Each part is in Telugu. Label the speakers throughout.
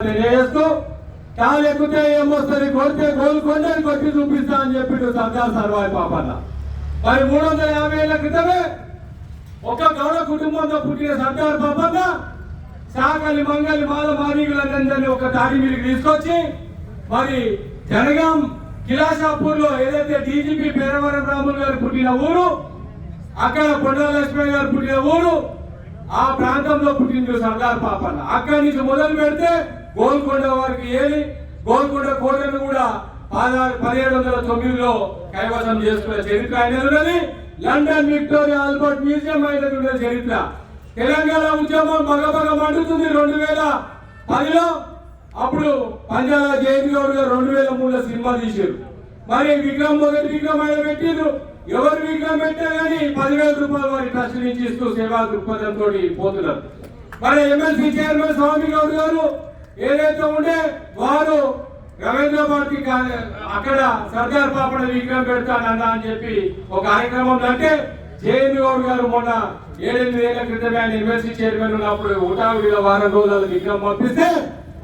Speaker 1: తెలియజేస్తూ కాలు ఎక్కితే ఏమొస్తుంది? కొడితే గోల్కొండని కొట్టి చూపిస్తా అని చెప్పిండు సర్దార్ సర్వాయి పాపన్న. మరి మూడు వందల యాభై ఏళ్ళ క్రితమే ఒక గౌడ కుటుంబంతో పుట్టిన సర్దార్ పాపన్న సాకలి మంగలి మాల మాదిగులందరినీ ఒక తాడి మీదకి తీసుకొచ్చి మరి జనగాం కిలాషాపూర్లో ఏదైతే డీజీపీ పేరవరం రాములు గారు పుట్టిన ఊరు అక్కడ కొండా గారు పుట్టిన ఊరు ఆ ప్రాంతంలో పుట్టింది సర్దార్ పాపన్న. అక్కడి నుంచి మొదలు పెడితే గోల్కొండ వారికి ఏలి గోల్కొండ కోటను కూడా పదహారు పదిహేడు వందల తొమ్మిదిలో కైవసం చేసుకున్న చరిత్ర ఆయన ఉన్నది? లండన్ విక్టోరియా ఆల్బర్ట్ మ్యూజియం ఆయన ఉన్న చరిత్ర. తెలంగాణ ఉద్యమం బగబగ మండుతుంది రెండు వేల పదిలో. అప్పుడు పంజాల జయంతి గౌడ్ గారు రెండు వేల మూడులో సినిమా తీశారు. మరి విగ్రహం మొదటి విగ్రహం ఆయన పెట్టిండ్రు. ఎవరు విగ్రహం పెట్టారు కానీ పదివేల రూపాయలు వారి ట్రస్ట్ నుంచి ఇస్తూ సేవా దృక్పథంతో పోతున్నారు. మరి ఎమ్మెల్సీ చైర్మన్ స్వామి గౌడ్ గారు ఏదైతే ఉండే వారు రవీంద్ర భారతి అక్కడ సర్దార్ పాపడ విగ్రహం పెడతానన్నా అని చెప్పి ఒక కార్యక్రమం అంటే జయంతి గౌడ్ గారు మొన్న ఏడెనిమిది ఏళ్ళ క్రితమే ఆయన ఎమ్మెల్సీ చైర్మన్ ఉన్నప్పుడు ఉటావిడిలో వారం రోజుల విగ్రహం పంపిస్తే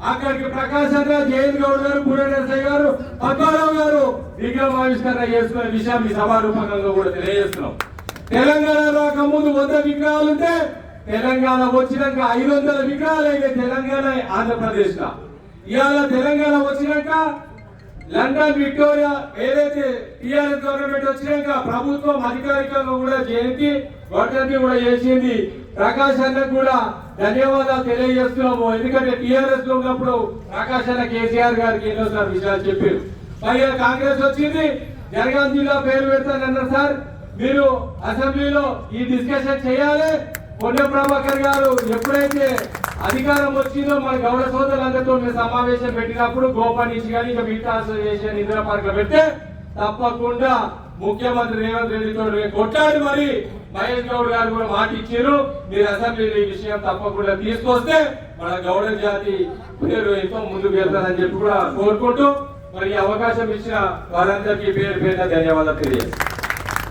Speaker 1: అక్కడికి ప్రకాశ్ అన్న జయంత్ గౌడ్ గారు పూరేశ్వర గారు పద్మారావు గారు విగ్రహం ఆవిష్కరణ చేసుకునే విషయం మీ సభారూపకంగా కూడా తెలియజేస్తున్నాం. తెలంగాణ రాకముందు వంద విగ్రహాలు ఉంటే తెలంగాణ వచ్చినాక ఐదు వందల విగ్రహాలు అయితే తెలంగాణ ఆంధ్రప్రదేశ్ లా ఇవాళ తెలంగాణ వచ్చినాక లండన్ విక్టోరియా ఏదైతే టిఆర్ఎస్ గవర్నమెంట్ వచ్చినాక ప్రభుత్వం అధికారికంగా కూడా జయంతి వర్ధంతి కూడా చేసింది. ప్రకాష్ అన్న కూడా ధన్యవాదాలు తెలియజేస్తున్నాము. ఎందుకంటే టిఆర్ఎస్లో ఉన్నప్పుడు ప్రకాష్ అన్న కేసీఆర్ గారికి ఎన్నోసార్లు విషయాలు చెప్పారు. పైగా కాంగ్రెస్ వచ్చింది. జనగాం జిల్లా పేరు పెడతానన్నారు సార్. మీరు అసెంబ్లీలో ఈ డిస్కషన్ చేయాలి. పొన్న ప్రభాకర్ గారు ఎప్పుడైతే అధికారం వచ్చిందో మన గౌడ సోదరులందరితో మేము సమావేశం పెట్టినప్పుడు గోపా నుంచి కానీ ఇక మిగతా అసోసియేషన్ ఇందిరా పార్క్లో పెడితే తప్పకుండా ముఖ్యమంత్రి రేవంత్ రెడ్డితో కొట్టాడు మరి మహేష్ గౌడ్ గారు కూడా మాట ఇచ్చారు. మీరు అసెంబ్లీలో ఈ విషయం తప్పకుండా తీసుకొస్తే మన గౌడ జాతి పేరు ఎంతో ముందుకు వెళ్తారని చెప్పి కూడా కోరుకుంటూ మరి ఈ అవకాశం ఇచ్చిన వారందరికీ పేరు పేరున ధన్యవాదాలు తెలియజేస్తాను.